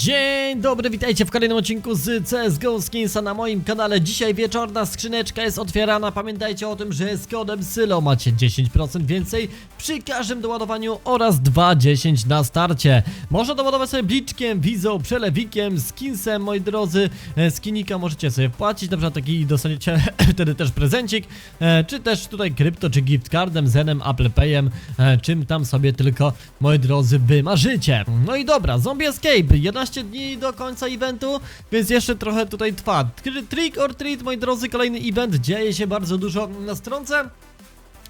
Dzień dobry, witajcie w kolejnym odcinku z CSGO Skinsa na moim kanale. Dzisiaj wieczorna skrzyneczka jest otwierana. Pamiętajcie o tym, że z kodem SYLO macie 10% więcej przy każdym doładowaniu oraz 2,10 na starcie. Można doładować sobie bliczkiem, wizą, przelewikiem, skinsem, moi drodzy. E, Skinika możecie sobie wpłacić, na przykład taki dostaniecie wtedy też prezencik, e, czy też tutaj krypto, czy gift cardem, zenem, Apple Payem, e, czym tam sobie tylko, moi drodzy, wymarzycie. No i dobra, Zombie Escape, 11 dni do końca eventu, więc jeszcze trochę tutaj trwa. Tr- Trick or treat, moi drodzy, kolejny event, dzieje się bardzo dużo na stronce.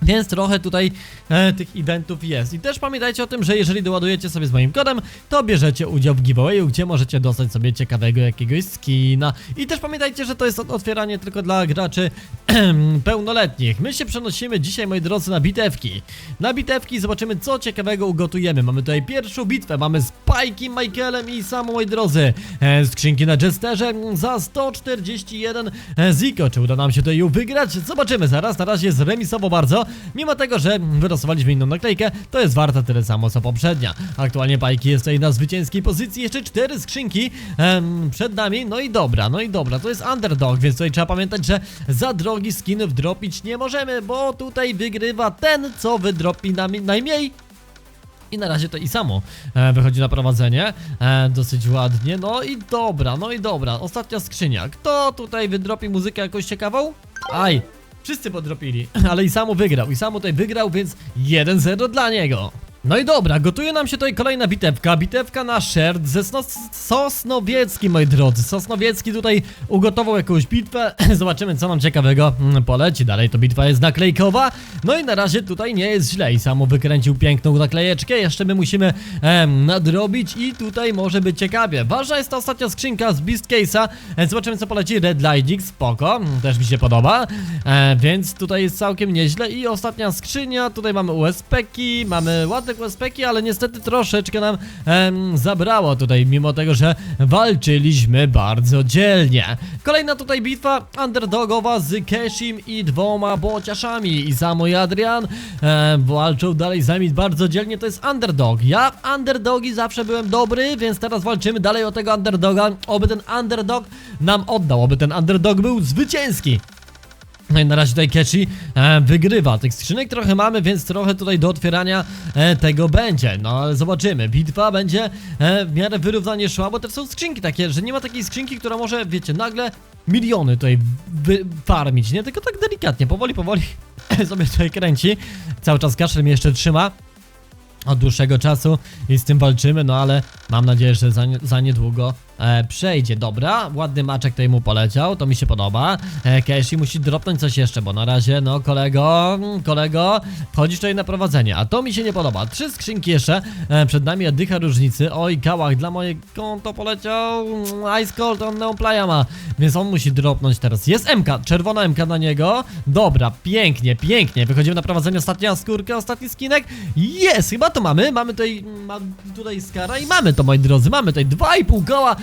Więc trochę tutaj e, tych eventów jest. I też pamiętajcie o tym, że jeżeli doładujecie sobie z moim kodem, to bierzecie udział w giveawayu, gdzie możecie dostać sobie ciekawego jakiegoś skina. I też pamiętajcie, że to jest otwieranie tylko dla graczy pełnoletnich. My się przenosimy dzisiaj, moi drodzy, na bitewki. Na bitewki zobaczymy, co ciekawego ugotujemy. Mamy tutaj pierwszą bitwę, mamy z Pajki, Michaelem i samo, moi drodzy. E, skrzynki na Jesterze za 141 e, Ziko. Czy uda nam się tutaj ją wygrać? Zobaczymy zaraz. Na razie jest remisowo bardzo. Mimo tego, że wylosowaliśmy inną naklejkę, to jest warta tyle samo co poprzednia. Aktualnie Pajki jest tutaj na zwycięskiej pozycji. Jeszcze cztery skrzynki em, przed nami. No i dobra, no i dobra. To jest underdog, więc tutaj trzeba pamiętać, że za drogi skinów dropić nie możemy, bo tutaj wygrywa ten, co wydropi nam najmniej. I na razie to i samo e, wychodzi na prowadzenie. E, dosyć ładnie. No i dobra, no i dobra. Ostatnia skrzynia. Kto tutaj wydropi muzykę jakąś ciekawą? Aj! Wszyscy podropili, ale i samo wygrał. I samo tutaj wygrał, więc 1-0 dla niego. No i dobra, gotuje nam się tutaj kolejna bitewka. Bitewka na sherd ze Snos Sosnowiecki, moi drodzy. Sosnowiecki tutaj ugotował jakąś bitwę. Zobaczymy, co nam ciekawego mm, poleci. Dalej to bitwa jest naklejkowa. No i na razie tutaj nie jest źle. I samo wykręcił piękną naklejeczkę. Jeszcze my musimy nadrobić i tutaj może być ciekawie. Ważna jest ta ostatnia skrzynka z Beast Case'a. E, Zobaczymy, co poleci. Red Lightning, spoko. Mm, Też mi się podoba. E, więc tutaj jest całkiem nieźle. I ostatnia skrzynia. Tutaj mamy USP-ki, mamy ładne USP-ki, ale niestety troszeczkę nam em, zabrało tutaj, mimo tego, że walczyliśmy bardzo dzielnie. Kolejna tutaj bitwa underdogowa z Keshim i dwoma bociaszami. I samo i Adrian e, walczą dalej z nami bardzo dzielnie, to jest underdog. Ja w underdogi zawsze byłem dobry, więc teraz walczymy dalej o tego underdoga. Oby ten underdog nam oddał, oby ten underdog był zwycięski. No i na razie tutaj Kechi e, wygrywa. Tych skrzynek trochę mamy, więc trochę tutaj do otwierania e, tego będzie. No ale zobaczymy. Bitwa będzie e, w miarę wyrównanie szła, bo to są skrzynki takie, że nie ma takiej skrzynki, która może, wiecie, nagle miliony tutaj farmić, nie? Tylko tak delikatnie, powoli, powoli sobie tutaj kręci. Cały czas kaszel mnie jeszcze trzyma od dłuższego czasu i z tym walczymy, no ale mam nadzieję, że za, nie, za niedługo e, przejdzie. Dobra, ładny maczek tutaj mu poleciał, to mi się podoba. E, Keshi musi dropnąć coś jeszcze, bo na razie, no kolego, kolego, wchodzisz tutaj na prowadzenie, a to mi się nie podoba. Trzy skrzynki jeszcze, e, przed nami oddycha różnicy. Oj, kałach dla mojego konto poleciał, Ice Cold, on Neoplaya ma, więc on musi dropnąć teraz. Jest MK, czerwona MK na niego. Dobra, pięknie, pięknie. Wychodzimy na prowadzenie, ostatnia skórka, ostatni skinek. Jest, chyba to mamy. Mamy tutaj, ma, tutaj skara i mamy to, moi drodzy. Mamy tutaj 2,5 koła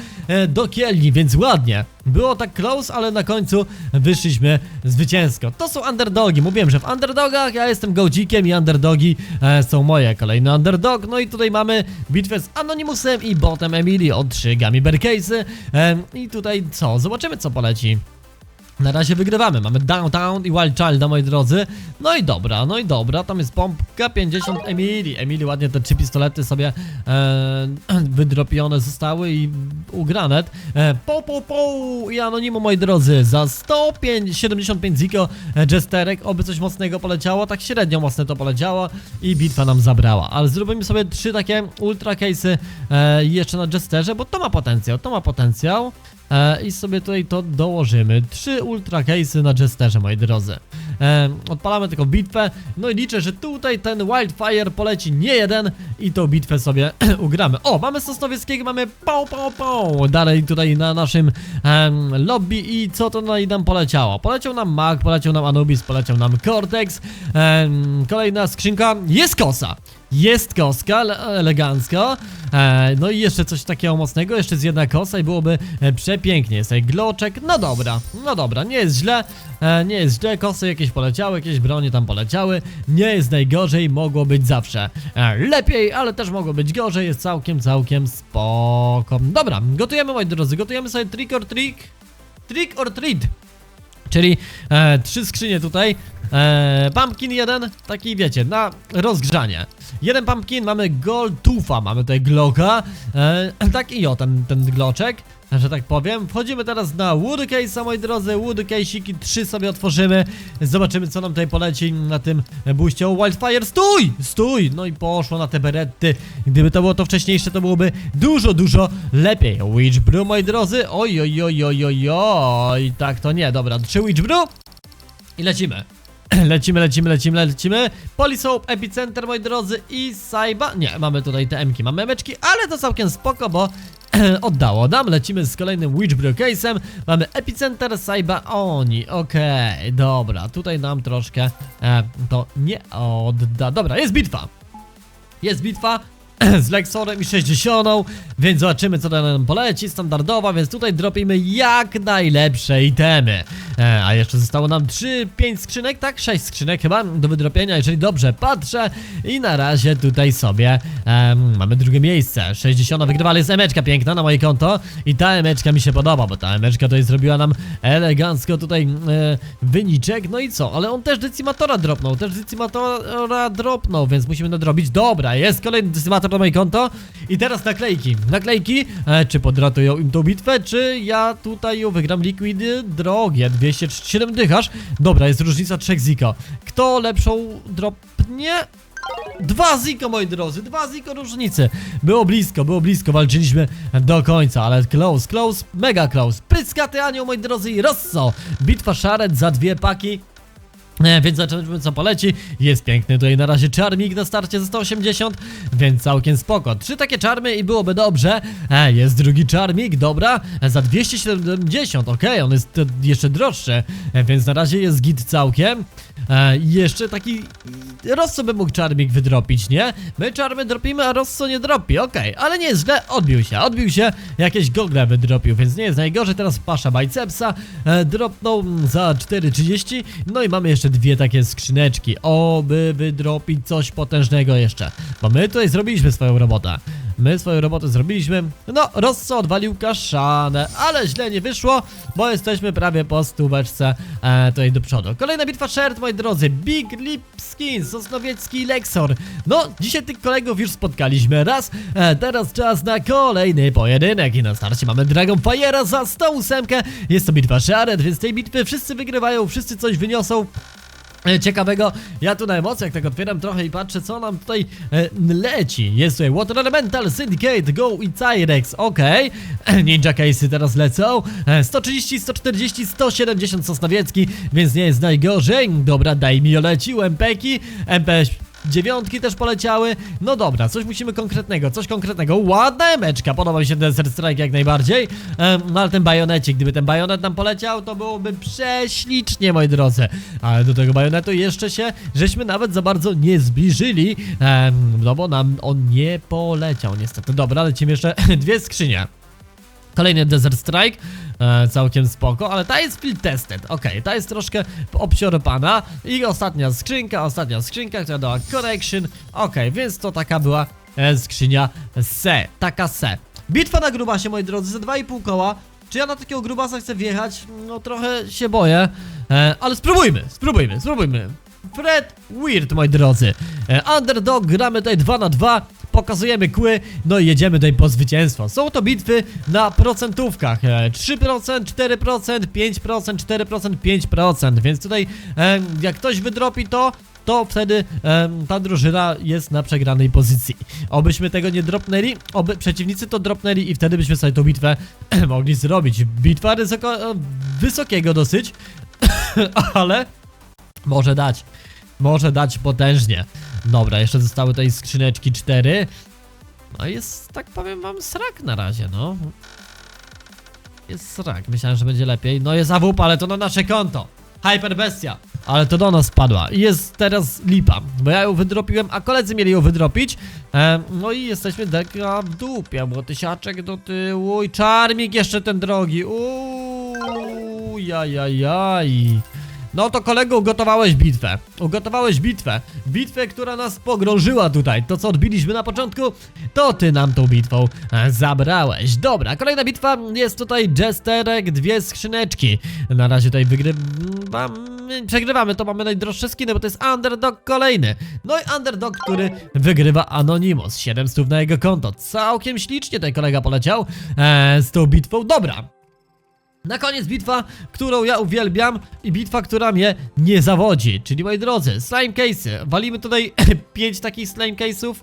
do kielni, więc ładnie. Było tak close, ale na końcu wyszliśmy zwycięsko. To są underdogi. Mówiłem, że w underdogach ja jestem gołdzikiem i underdogi e, są moje. Kolejny underdog. No i tutaj mamy bitwę z Anonymusem i botem Emily o 3 Gummy. E, I tutaj co? Zobaczymy co poleci. Na razie wygrywamy. Mamy Downtown i Wild Childa, moi drodzy. No i dobra, no i dobra. Tam jest pompka 50 Emily. Emily ładnie te trzy pistolety sobie e, wydropione zostały i ugranet. E, po, po, po i Anonimo, moi drodzy. Za 105, 75 Ziko e, Jesterek. Oby coś mocnego poleciało. Tak średnio mocne to poleciało i bitwa nam zabrała. Ale zrobimy sobie trzy takie ultra case'y e, jeszcze na Jesterze, bo to ma potencjał, to ma potencjał. E, I sobie tutaj to dołożymy. Trzy ultra case'y na Jesterze, moi drodzy. E, odpalamy tylko bitwę. No i liczę, że tutaj ten Wildfire poleci nie jeden i tą bitwę sobie ugramy. O, mamy Sosnowieckiego, mamy pał, pał, pał. Dalej tutaj na naszym lobby i co to na- nam poleciało? Poleciał nam Mag, poleciał nam Anubis, poleciał nam Cortex. Kolejna skrzynka jest kosa. Jest koska, ele- elegancko. E, no i jeszcze coś takiego mocnego, jeszcze jest jedna kosa i byłoby e, przepięknie. Jest tutaj gloczek, no dobra, no dobra, nie jest źle, e, nie jest źle, kosy jakieś poleciały, jakieś bronie tam poleciały, nie jest najgorzej, mogło być zawsze e, lepiej, ale też mogło być gorzej, jest całkiem, całkiem spoko. Dobra, gotujemy moi drodzy, gotujemy sobie trick or trick, trick or treat. Czyli e, trzy skrzynie tutaj. E, pumpkin jeden, taki wiecie, na rozgrzanie. Jeden pumpkin, mamy gold tufa, mamy tutaj glocka. E, tak i o, ten, ten gloczek, że tak powiem. Wchodzimy teraz na wood case'a, moi drodzy. Wood case'iki trzy sobie otworzymy. Zobaczymy, co nam tutaj poleci na tym buście. O, Wildfire, stój! Stój! No i poszło na te beretty. Gdyby to było to wcześniejsze, to byłoby dużo, dużo lepiej. Witch Brew, moi drodzy. Oj, oj, oj, oj, oj, oj. Tak to nie, dobra. Trzy Witch Brew i lecimy. Lecimy, lecimy, lecimy, lecimy. Polisoap, Epicenter, moi drodzy, i Saiba. Nie, mamy tutaj te emki, mamy emeczki, ale to całkiem spoko, bo oddało nam. Lecimy z kolejnym Witchbrew case'em. Mamy Epicenter, Saiba, oni. Okej, dobra, tutaj nam troszkę e, to nie odda. Dobra, jest bitwa. Jest bitwa z Lexorem i 60, więc zobaczymy co nam poleci, standardowa, więc tutaj dropimy jak najlepsze itemy. E, a jeszcze zostało nam 3, 5 skrzynek, tak? 6 skrzynek chyba do wydropienia, jeżeli dobrze patrzę. I na razie tutaj sobie mamy drugie miejsce. 60 wygrywa, ale jest emeczka piękna na moje konto i ta emeczka mi się podoba, bo ta emeczka tutaj zrobiła nam elegancko tutaj e, wyniczek. No i co? Ale on też decimatora dropnął, też decimatora dropnął, więc musimy nadrobić. Dobra, jest kolejny decimator na moje konto. I teraz naklejki. Naklejki, e, czy podratują im tą bitwę, czy ja tutaj ją wygram liquidy drogie. 207 dychasz. Dobra, jest różnica 3 ziko. Kto lepszą dropnie? Dwa ziko, moi drodzy, dwa ziko różnicy. Było blisko, było blisko, walczyliśmy do końca, ale close, close, mega close. Pyskaty anioł, moi drodzy, i Rosso. Bitwa szaret za dwie paki. E, więc zobaczymy co poleci. Jest piękny tutaj na razie czarmik na starcie za 180, więc całkiem spoko. Trzy takie czarmy i byłoby dobrze. E, jest drugi czarmik, dobra, e, za 270, okej, on jest jeszcze droższy, e, więc na razie jest git całkiem. E, jeszcze taki Rosso by mógł czarmik wydropić, nie? My czarmy dropimy, a Rosso nie dropi, okej, ale nie jest źle, odbił się, odbił się, jakieś gogle wydropił, więc nie jest najgorzej, teraz pasza bicepsa, e, dropnął za 4,30, no i mamy jeszcze dwie takie skrzyneczki, oby wydropić coś potężnego jeszcze, bo my tutaj zrobiliśmy swoją robotę. My swoją robotę zrobiliśmy. No, Rosso odwalił kaszanę, ale źle nie wyszło, bo jesteśmy prawie po stóweczce e, tutaj do przodu. Kolejna bitwa shirt, moi drodzy. Big Lip Skin, Sosnowiecki Lexor. No, dzisiaj tych kolegów już spotkaliśmy raz. E, teraz czas na kolejny pojedynek. I na starcie mamy Dragon Fire'a za 108. Jest to bitwa shirt, więc tej bitwy wszyscy wygrywają, wszyscy coś wyniosą. E, ciekawego. Ja tu na emocjach tak otwieram trochę i patrzę co nam tutaj e, leci. Jest tutaj Water Elemental, Syndicate, Go i Cyrex, okej. Ninja Case'y teraz lecą. E, 130, 140, 170 Sosnowiecki, więc nie jest najgorzej. Dobra, daj mi oleci, UMP-ki, MP Dziewiątki też poleciały. No dobra, coś musimy konkretnego, coś konkretnego. Ładna emeczka, podoba mi się Desert Strike jak najbardziej. Em, no ale ten bajonecik, gdyby ten bajonet nam poleciał, to byłoby prześlicznie, moi drodzy. Ale do tego bajonetu jeszcze się, żeśmy nawet za bardzo nie zbliżyli. Em, no bo nam on nie poleciał, niestety. Dobra, lecimy jeszcze dwie skrzynie. Kolejny Desert Strike, e, całkiem spoko, ale ta jest field tested, okej, ta jest troszkę obsiorpana i ostatnia skrzynka, ostatnia skrzynka, która dała correction, okej, więc to taka była e, skrzynia se, taka se. Bitwa na grubasie, moi drodzy, za 2,5 koła, czy ja na takiego grubasa chcę wjechać? No trochę się boję, e, ale spróbujmy, spróbujmy, spróbujmy. Fred Weird, moi drodzy. E, underdog, gramy tutaj 2 na 2 pokazujemy kły, no i jedziemy tutaj po zwycięstwo. Są to bitwy na procentówkach. E, 3%, 4%, 5%, 4%, 5%, więc tutaj e, jak ktoś wydropi to, to wtedy em, ta drużyna jest na przegranej pozycji. Obyśmy tego nie dropnęli, oby przeciwnicy to dropnęli i wtedy byśmy sobie tą bitwę mogli zrobić. Bitwa ryzyko, e, wysokiego dosyć, ale może dać. Może dać potężnie. Dobra, jeszcze zostały tutaj skrzyneczki 4. No jest, tak powiem wam, srak na razie, no. Jest srak, myślałem, że będzie lepiej. No jest AWP, ale to na nasze konto. Hyperbestia. Ale to do nas spadła i jest teraz lipa, bo ja ją wydropiłem, a koledzy mieli ją wydropić. E, no i jesteśmy deka w dupie, bo tysiaczek do tyłu i czarmik jeszcze ten drogi. Uuu, jajajaj. No to kolego, ugotowałeś bitwę. Ugotowałeś bitwę. Bitwę, która nas pogrążyła tutaj. To co odbiliśmy na początku, to ty nam tą bitwą e, zabrałeś. Dobra, kolejna bitwa jest tutaj Jesterek, dwie skrzyneczki. Na razie tutaj wygrywamy, przegrywamy, to mamy najdroższe skiny, bo to jest Underdog kolejny. No i Underdog, który wygrywa Anonymous. 700 na jego konto. Całkiem ślicznie tutaj kolega poleciał e, z tą bitwą. Dobra, na koniec bitwa, którą ja uwielbiam i bitwa, która mnie nie zawodzi. Czyli moi drodzy, slime case'y. Walimy tutaj 5 takich slime case'ów.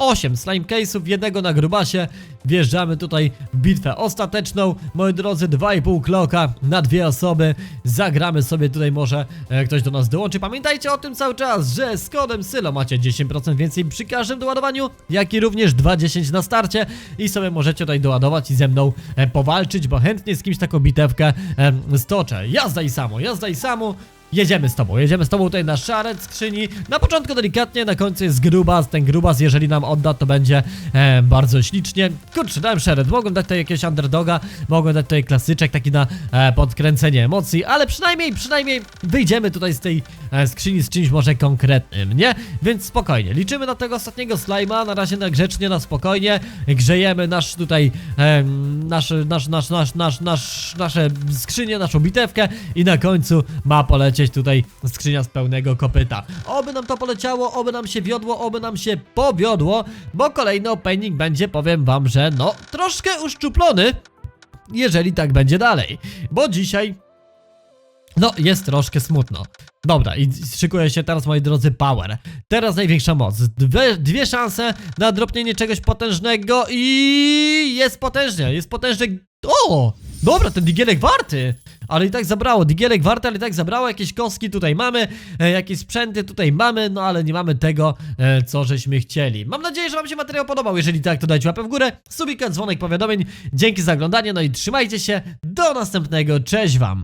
8 slime case'ów, jednego na grubasie. Wjeżdżamy tutaj w bitwę ostateczną. Moi drodzy, 2,5 kloka na dwie osoby. Zagramy sobie tutaj może e, ktoś do nas dołączy. Pamiętajcie o tym cały czas, że z kodem SYLO macie 10% więcej przy każdym doładowaniu, jak i również 2,10 na starcie. I sobie możecie tutaj doładować i ze mną e, powalczyć, bo chętnie z kimś taką bitewkę stoczę. Jazda i samo, jazda i samo. Jedziemy z tobą, jedziemy z tobą tutaj na szaret skrzyni. Na początku delikatnie, na końcu jest grubas. Ten grubas, jeżeli nam odda, to będzie e, bardzo ślicznie. Kurczę, dałem szeret. Mogłem dać tutaj jakiegoś underdoga, mogłem dać tutaj klasyczek taki na e, podkręcenie emocji, ale przynajmniej, przynajmniej wyjdziemy tutaj z tej e, skrzyni z czymś może konkretnym, nie? Więc spokojnie, liczymy na tego ostatniego slajma, na razie na grzecznie, na spokojnie. Grzejemy nasz tutaj, e, nasz, nasz, nasz, nasz, nasz, nasz, nasze skrzynie, naszą bitewkę i na końcu ma polecieć tutaj skrzynia z pełnego kopyta. Oby nam to poleciało, oby nam się wiodło, oby nam się powiodło, bo kolejny opening będzie, powiem wam, że no troszkę uszczuplony, jeżeli tak będzie dalej. Bo dzisiaj no, jest troszkę smutno. Dobra, i szykuje się teraz, moi drodzy, power. Teraz największa moc. Dwie, dwie szanse na dropnięcie czegoś potężnego i jest potężnie, jest potężny. O! Dobra, ten digielek warty! Ale i tak zabrało, digielek warty, ale i tak zabrało, jakieś kostki tutaj mamy, e, jakieś sprzęty tutaj mamy, no ale nie mamy tego, e, co żeśmy chcieli. Mam nadzieję, że wam się materiał podobał, jeżeli tak, to dajcie łapę w górę, subika, dzwonek powiadomień, dzięki za oglądanie, no i trzymajcie się, do następnego, cześć wam!